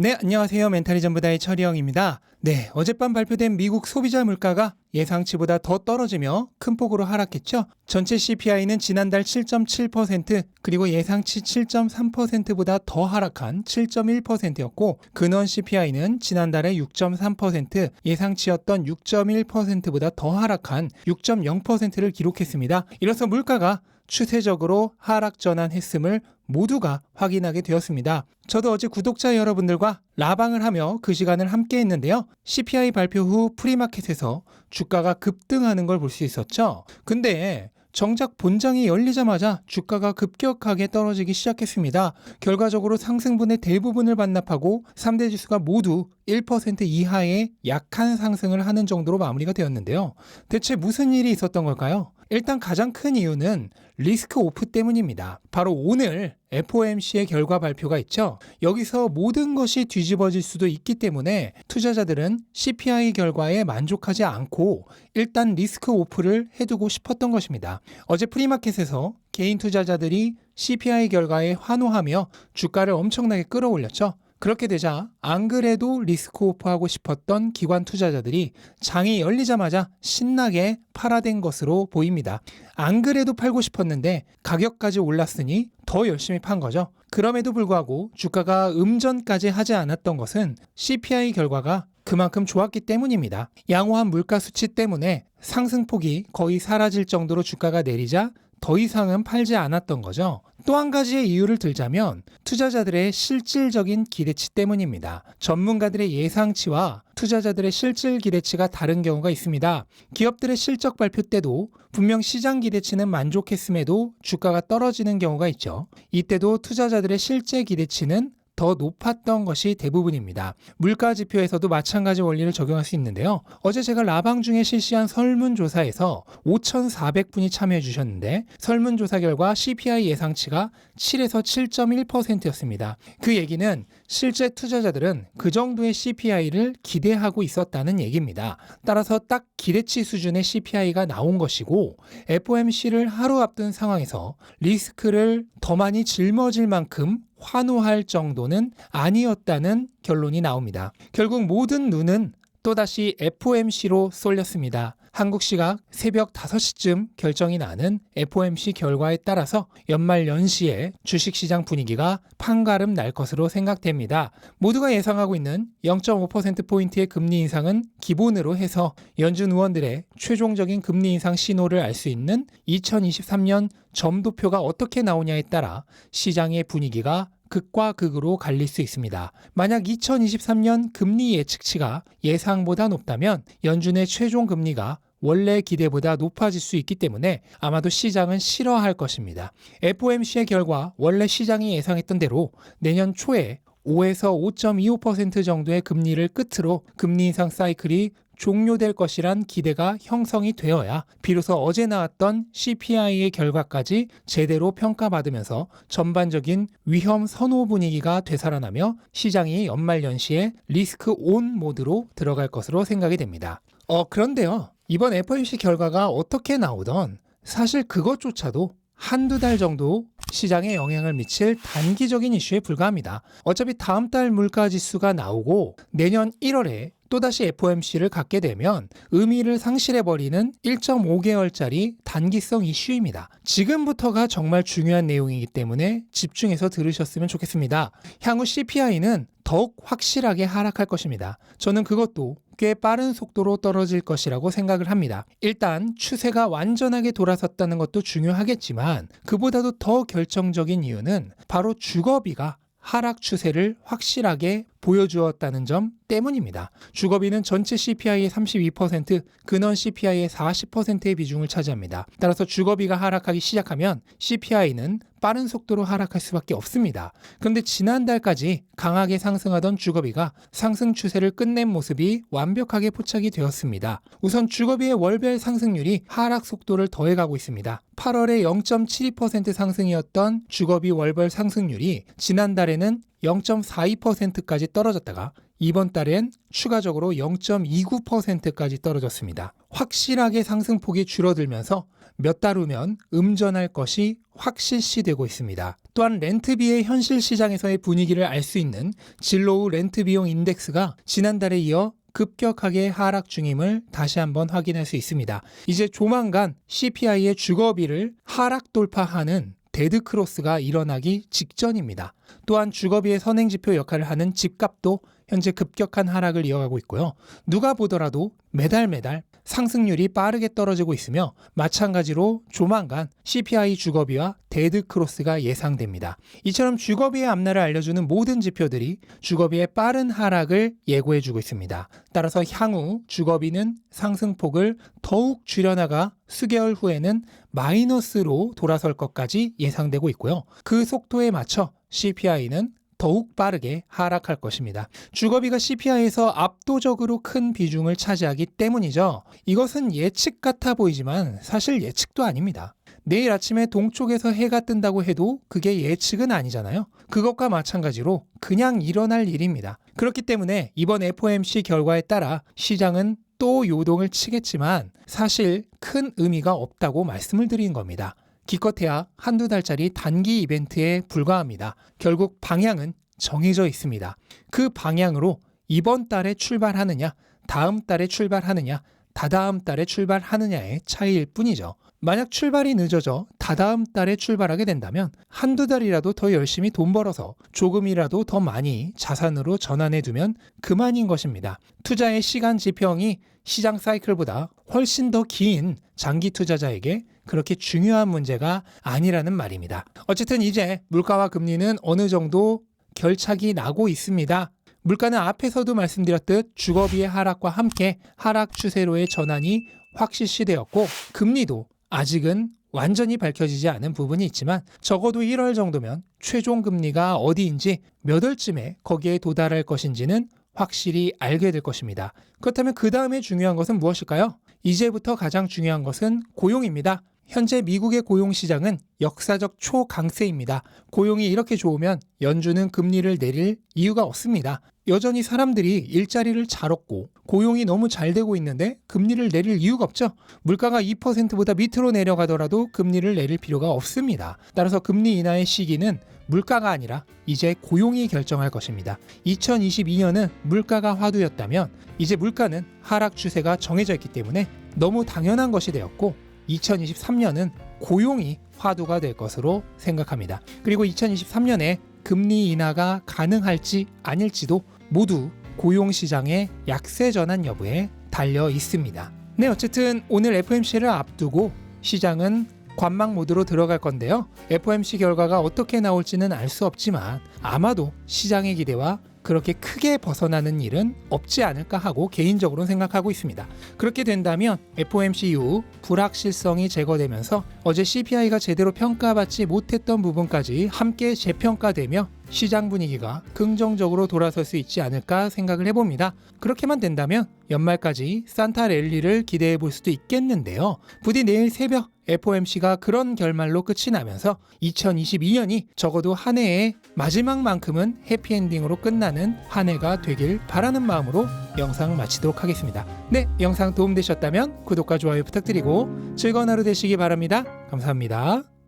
네, 안녕하세요. 멘탈이 전 부다의 철이형입니다. 네, 어젯밤 발표된 미국 소비자 물가가 예상치보다 더 떨어지며 큰 폭으로 하락했죠. 전체 CPI는 지난달 7.7% 그리고 예상치 7.3%보다 더 하락한 7.1%였고 근원 CPI는 지난달에 6.3% 예상치였던 6.1%보다 더 하락한 6.0%를 기록했습니다. 이로써 물가가 추세적으로 하락 전환했음을 모두가 확인하게 되었습니다. 저도 어제 구독자 여러분들과 라방을 하며 그 시간을 함께 했는데요. CPI 발표 후 프리마켓에서 주가가 급등하는 걸 볼 수 있었죠. 근데 정작 본장이 열리자마자 주가가 급격하게 떨어지기 시작했습니다. 결과적으로 상승분의 대부분을 반납하고 3대 지수가 모두 1% 이하의 약한 상승을 하는 정도로 마무리가 되었는데요. 대체 무슨 일이 있었던 걸까요? 일단 가장 큰 이유는 리스크 오프 때문입니다. 바로 오늘 FOMC의 결과 발표가 있죠. 여기서 모든 것이 뒤집어질 수도 있기 때문에 투자자들은 CPI 결과에 만족하지 않고 일단 리스크 오프를 해두고 싶었던 것입니다. 어제 프리마켓에서 개인 투자자들이 CPI 결과에 환호하며 주가를 엄청나게 끌어올렸죠. 그렇게 되자 안 그래도 리스크 오프하고 싶었던 기관 투자자들이 장이 열리자마자 신나게 팔아댄 것으로 보입니다. 안 그래도 팔고 싶었는데 가격까지 올랐으니 더 열심히 판 거죠. 그럼에도 불구하고 주가가 음전까지 하지 않았던 것은 CPI 결과가 그만큼 좋았기 때문입니다. 양호한 물가 수치 때문에 상승폭이 거의 사라질 정도로 주가가 내리자 더 이상은 팔지 않았던 거죠. 또 한 가지의 이유를 들자면 투자자들의 실질적인 기대치 때문입니다. 전문가들의 예상치와 투자자들의 실질 기대치가 다른 경우가 있습니다. 기업들의 실적 발표 때도 분명 시장 기대치는 만족했음에도 주가가 떨어지는 경우가 있죠. 이때도 투자자들의 실제 기대치는 더 높았던 것이 대부분입니다. 물가 지표에서도 마찬가지 원리를 적용할 수 있는데요. 어제 제가 라방 중에 실시한 설문조사에서 5,400분이 참여해 주셨는데 설문조사 결과 CPI 예상치가 7에서 7.1%였습니다. 그 얘기는 실제 투자자들은 그 정도의 CPI를 기대하고 있었다는 얘기입니다. 따라서 딱 기대치 수준의 CPI가 나온 것이고 FOMC를 하루 앞둔 상황에서 리스크를 더 많이 짊어질 만큼 환호할 정도는 아니었다는 결론이 나옵니다. 결국 모든 눈은 또다시 FOMC로 쏠렸습니다. 한국 시각 새벽 5시쯤 결정이 나는 FOMC 결과에 따라서 연말 연시에 주식시장 분위기가 판가름 날 것으로 생각됩니다. 모두가 예상하고 있는 0.5%포인트의 금리 인상은 기본으로 해서 연준 의원들의 최종적인 금리 인상 신호를 알 수 있는 2023년 점도표가 어떻게 나오냐에 따라 시장의 분위기가 극과 극으로 갈릴 수 있습니다. 만약 2023년 금리 예측치가 예상보다 높다면 연준의 최종 금리가 원래 기대보다 높아질 수 있기 때문에 아마도 시장은 싫어할 것입니다. FOMC의 결과 원래 시장이 예상했던 대로 내년 초에 5에서 5.25% 정도의 금리를 끝으로 금리 인상 사이클이 종료될 것이란 기대가 형성이 되어야 비로소 어제 나왔던 CPI의 결과까지 제대로 평가받으면서 전반적인 위험 선호 분위기가 되살아나며 시장이 연말 연시에 리스크 온 모드로 들어갈 것으로 생각이 됩니다. 어, 그런데요. 이번 FOMC 결과가 어떻게 나오던 사실 그것조차도 한두 달 정도 시장에 영향을 미칠 단기적인 이슈에 불과합니다. 어차피 다음 달 물가 지수가 나오고 내년 1월에 또다시 FOMC를 갖게 되면 의미를 상실해버리는 1.5개월짜리 단기성 이슈입니다. 지금부터가 정말 중요한 내용이기 때문에 집중해서 들으셨으면 좋겠습니다. 향후 CPI는 더욱 확실하게 하락할 것입니다. 저는 그것도 꽤 빠른 속도로 떨어질 것이라고 생각을 합니다. 일단 추세가 완전하게 돌아섰다는 것도 중요하겠지만 그보다도 더 결정적인 이유는 바로 주거비가 하락 추세를 확실하게 보여주었다는 점 때문입니다. 주거비는 전체 CPI의 32%, 근원 CPI의 40%의 비중을 차지합니다. 따라서 주거비가 하락하기 시작하면 CPI는 빠른 속도로 하락할 수밖에 없습니다. 그런데 지난달까지 강하게 상승하던 주거비가 상승 추세를 끝낸 모습이 완벽하게 포착이 되었습니다. 우선 주거비의 월별 상승률이 하락 속도를 더해가고 있습니다. 8월에 0.72% 상승이었던 주거비 월별 상승률이 지난달에는 0.42%까지 떨어졌다가 이번 달엔 추가적으로 0.29%까지 떨어졌습니다. 확실하게 상승폭이 줄어들면서 몇 달 후면 음전할 것이 확실시되고 있습니다. 또한 렌트비의 현실 시장에서의 분위기를 알 수 있는 진로우 렌트 비용 인덱스가 지난달에 이어 급격하게 하락 중임을 다시 한번 확인할 수 있습니다. 이제 조만간 CPI의 주거비를 하락 돌파하는 데드크로스가 일어나기 직전입니다. 또한 주거비의 선행지표 역할을 하는 집값도 현재 급격한 하락을 이어가고 있고요. 누가 보더라도 매달 매달 상승률이 빠르게 떨어지고 있으며 마찬가지로 조만간 CPI 주거비와 데드 크로스가 예상됩니다. 이처럼 주거비의 앞날을 알려주는 모든 지표들이 주거비의 빠른 하락을 예고해주고 있습니다. 따라서 향후 주거비는 상승폭을 더욱 줄여나가 수개월 후에는 마이너스로 돌아설 것까지 예상되고 있고요. 그 속도에 맞춰 CPI는 더욱 빠르게 하락할 것입니다. 주거비가 CPI에서 압도적으로 큰 비중을 차지하기 때문이죠. 이것은 예측 같아 보이지만 사실 예측도 아닙니다. 내일 아침에 동쪽에서 해가 뜬다고 해도 그게 예측은 아니잖아요. 그것과 마찬가지로 그냥 일어날 일입니다. 그렇기 때문에 이번 FOMC 결과에 따라 시장은 또 요동을 치겠지만 사실 큰 의미가 없다고 말씀을 드린 겁니다. 기껏해야 한두 달짜리 단기 이벤트에 불과합니다. 결국 방향은 정해져 있습니다. 그 방향으로 이번 달에 출발하느냐, 다음 달에 출발하느냐, 다다음 달에 출발하느냐의 차이일 뿐이죠. 만약 출발이 늦어져 다다음 달에 출발하게 된다면 한두 달이라도 더 열심히 돈 벌어서 조금이라도 더 많이 자산으로 전환해 두면 그만인 것입니다. 투자의 시간 지평이 시장 사이클보다 훨씬 더 긴 장기 투자자에게 그렇게 중요한 문제가 아니라는 말입니다. 어쨌든 이제 물가와 금리는 어느 정도 결착이 나고 있습니다. 물가는 앞에서도 말씀드렸듯 주거비의 하락과 함께 하락 추세로의 전환이 확실시되었고 금리도 아직은 완전히 밝혀지지 않은 부분이 있지만 적어도 1월 정도면 최종 금리가 어디인지 몇 월쯤에 거기에 도달할 것인지는 확실히 알게 될 것입니다. 그렇다면 그 다음에 중요한 것은 무엇일까요? 이제부터 가장 중요한 것은 고용입니다. 현재 미국의 고용 시장은 역사적 초강세입니다. 고용이 이렇게 좋으면 연준은 금리를 내릴 이유가 없습니다. 여전히 사람들이 일자리를 잘 얻고 고용이 너무 잘 되고 있는데 금리를 내릴 이유가 없죠. 물가가 2%보다 밑으로 내려가더라도 금리를 내릴 필요가 없습니다. 따라서 금리 인하의 시기는 물가가 아니라 이제 고용이 결정할 것입니다. 2022년은 물가가 화두였다면 이제 물가는 하락 추세가 정해져 있기 때문에 너무 당연한 것이 되었고 2023년은 고용이 화두가 될 것으로 생각합니다. 그리고 2023년에 금리 인하가 가능할지 아닐지도 모두 고용 시장의 약세 전환 여부에 달려 있습니다. 네, 어쨌든 오늘 FMC를 앞두고 시장은 관망 모드로 들어갈 건데요. FOMC 결과가 어떻게 나올지는 알 수 없지만 아마도 시장의 기대와 그렇게 크게 벗어나는 일은 없지 않을까 하고 개인적으로 생각하고 있습니다. 그렇게 된다면 FOMC 이후 불확실성이 제거되면서 어제 CPI가 제대로 평가받지 못했던 부분까지 함께 재평가되며 시장 분위기가 긍정적으로 돌아설 수 있지 않을까 생각을 해봅니다. 그렇게만 된다면 연말까지 산타 랠리를 기대해 볼 수도 있겠는데요. 부디 내일 새벽 FOMC가 그런 결말로 끝이 나면서 2022년이 적어도 한 해의 마지막만큼은 해피엔딩으로 끝나는 한 해가 되길 바라는 마음으로 영상 마치도록 하겠습니다. 네, 영상 도움되셨다면 구독과 좋아요 부탁드리고 즐거운 하루 되시기 바랍니다. 감사합니다.